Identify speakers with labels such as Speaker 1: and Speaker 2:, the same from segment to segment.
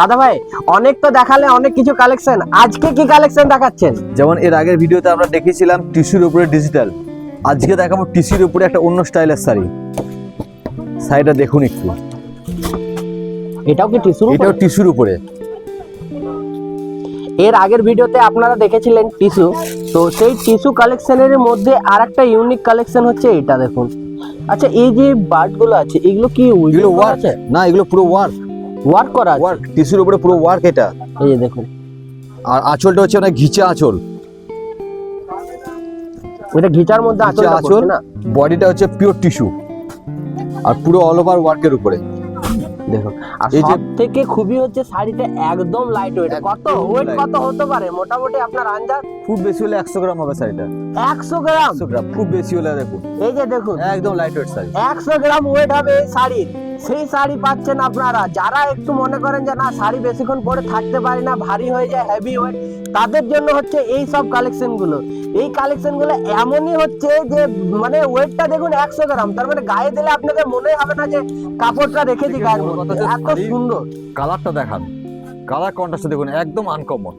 Speaker 1: দাদা ভাই অনেক তো দেখালে অনেক কিছু কালেকশন আজকে কি কালেকশন দেখাচ্ছেন?
Speaker 2: যেমন এর আগের ভিডিওতে আমরা দেখেছিলাম টিস্যুর উপরে ডিজিটাল আজকে দেখাবো টিস্যুর উপরে একটা অন্য স্টাইলের শাড়ি। শাড়িটা দেখুন একটু।
Speaker 1: এটাও কি টিস্যু
Speaker 2: এটাও টিস্যুর উপরে।
Speaker 1: এর আগের ভিডিওতে আপনারা দেখেছিলেন টিস্যু। তো সেই টিস্যু কালেকশনের মধ্যে আর একটা ইউনিক কালেকশন হচ্ছে এটা দেখুন। আচ্ছা এই যে বার্ডগুলো আছে এগুলো কি
Speaker 2: এগুলো ওয়ার্ক
Speaker 1: আছে?
Speaker 2: না এগুলো পুরো ওয়ার্ক
Speaker 1: ওয়ার্ক করা আছে।
Speaker 2: ওয়ার্ক টিস্যুর উপরে পুরো ওয়ার্ক এটা।
Speaker 1: এই যে দেখুন।
Speaker 2: আর আঁচলটা হচ্ছে অনেক ঘিচা আঁচল।
Speaker 1: এটা ঘিচার মধ্যে
Speaker 2: ঘিচা
Speaker 1: আঁচলটা
Speaker 2: আঁচল
Speaker 1: না?
Speaker 2: বডিটা হচ্ছে পিওর টিস্যু আর পুরো অল ওভার ওয়ার্কের উপরে।
Speaker 1: দেখুন। আর
Speaker 2: এই যে-
Speaker 1: সব থেকে খুবই হচ্ছে শাড়িটা একদম লাইট ওয়েট কত ওয়েট কত হতে পারে? মোটামুটি আপনার আন্দাজ?
Speaker 2: খুব বেশি হলে একশো গ্রাম হবে শাড়িটা।
Speaker 1: একশো গ্রাম?
Speaker 2: একশো গ্রাম খুব বেশি হলে দেখুন।
Speaker 1: এই যে দেখুন।
Speaker 2: একদম লাইট ওয়েট শাড়ি।
Speaker 1: একশো গ্রাম ওয়েট হবে এই শাড়ির। সেই শাড়ি পাচ্ছেন আপনারা। যারা একটু মনে করেন যে না শাড়ি বেশিক্ষণ পরে থাকতে পারি না ভারী হয়ে যায় হেভি ওয়েট তাদের জন্য হচ্ছে এই সব কালেকশনগুলো। এই কালেকশনগুলো এমনই হচ্ছে যে মানে ওয়েটটা দেখুন একশো গ্রাম। তার মানে গায়ে দিলে আপনাদের মনে হবে না যে কাপড়টা রেখেছি গায়ের মধ্যে। এত সুন্দর।
Speaker 2: কালারটা দেখান। কালার কন্ট্রাস্ট দেখুন একদম আনকমন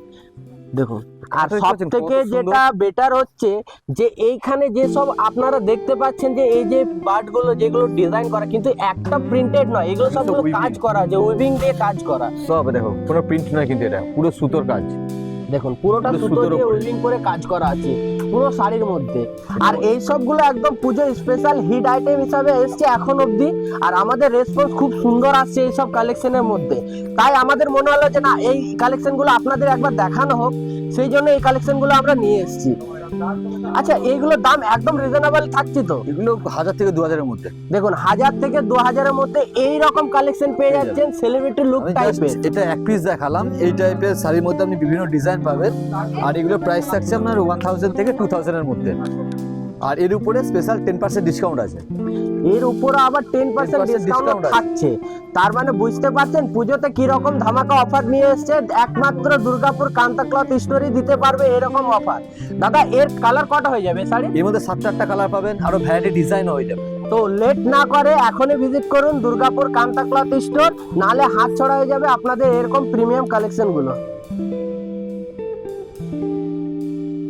Speaker 1: দেখুন আর
Speaker 2: সবথেকে
Speaker 1: সব থেকে যেটা বেটার হচ্ছে যে এইখানে যে সব আপনারা দেখতে পাচ্ছেন যে এই যে বার্ডগুলো যেগুলো ডিজাইন করা কিন্তু একটা প্রিন্টেড নয় এগুলো
Speaker 2: weaving।
Speaker 1: কাজ করা যে উইভিং দিয়ে কাজ করা।
Speaker 2: সব দেখো কোনো প্রিন্ট নয় কিন্তু এটা পুরো সুতোর কাজ।
Speaker 1: দেখুন পুরোটা সুতো দিয়ে। উইভিং করে কাজ করা আছে পুরো শাড়ির মধ্যে। আর এই সবগুলো একদম পুজোর স্পেশাল হিট আইটেম হিসাবে এসছে এখন অবধি। আর আমাদের রেসপন্স খুব সুন্দর আসছে এই সব কালেকশনের মধ্যে। তাই আমাদের মনে হলো যে না এই কালেকশনগুলো আপনাদের একবার দেখানো হোক সেই জন্য এই কালেকশনগুলো আমরা নিয়ে এসেছি। আচ্ছা এইগুলোর দাম একদম রিজনেবল থাকছে তো?
Speaker 2: এগুলো হাজার থেকে দু হাজারের মধ্যে।
Speaker 1: দেখুন হাজার থেকে দু হাজারের মধ্যে এই রকম কালেকশন পেয়ে যাচ্ছেন সেলিব্রিটি লুক টাইপের
Speaker 2: এটা এক পিস দেখালাম। এই টাইপের শাড়ির মধ্যে আপনি বিভিন্ন ডিজাইন পাবেন। আর এগুলো প্রাইস থাকছে আপনার ওয়ান থাউজেন্ড থেকে টু থাউজেন্ডের মধ্যে। আর এর উপরে স্পেশাল টেন পার্সেন্ট ডিসকাউন্ট আছে।
Speaker 1: এর উপরে আবার টেন পার্সেন্ট
Speaker 2: 10%
Speaker 1: ডিসকাউন্ট থাকছে। তার মানে বুঝতে পারছেন পুজোতে কি রকম ধামাকা অফার নিয়ে এসছে একমাত্র দুর্গাপুর কান্তা ক্লথ স্টোরি দিতে পারবে এরকম অফার দাদা এর কালার কটা হয়ে যাবে শাড়ি?
Speaker 2: এর মধ্যে সাতটা আটটা কালার পাবেন আরও ভ্যারাইটি ডিজাইন হয়ে যাবে।
Speaker 1: তো লেট না করে এখনই ভিজিট করুন দুর্গাপুর কান্তা ক্লথ স্টোর নালে হাত ছড়া হয়ে যাবে আপনাদের এরকম প্রিমিয়াম কালেকশনগুলো।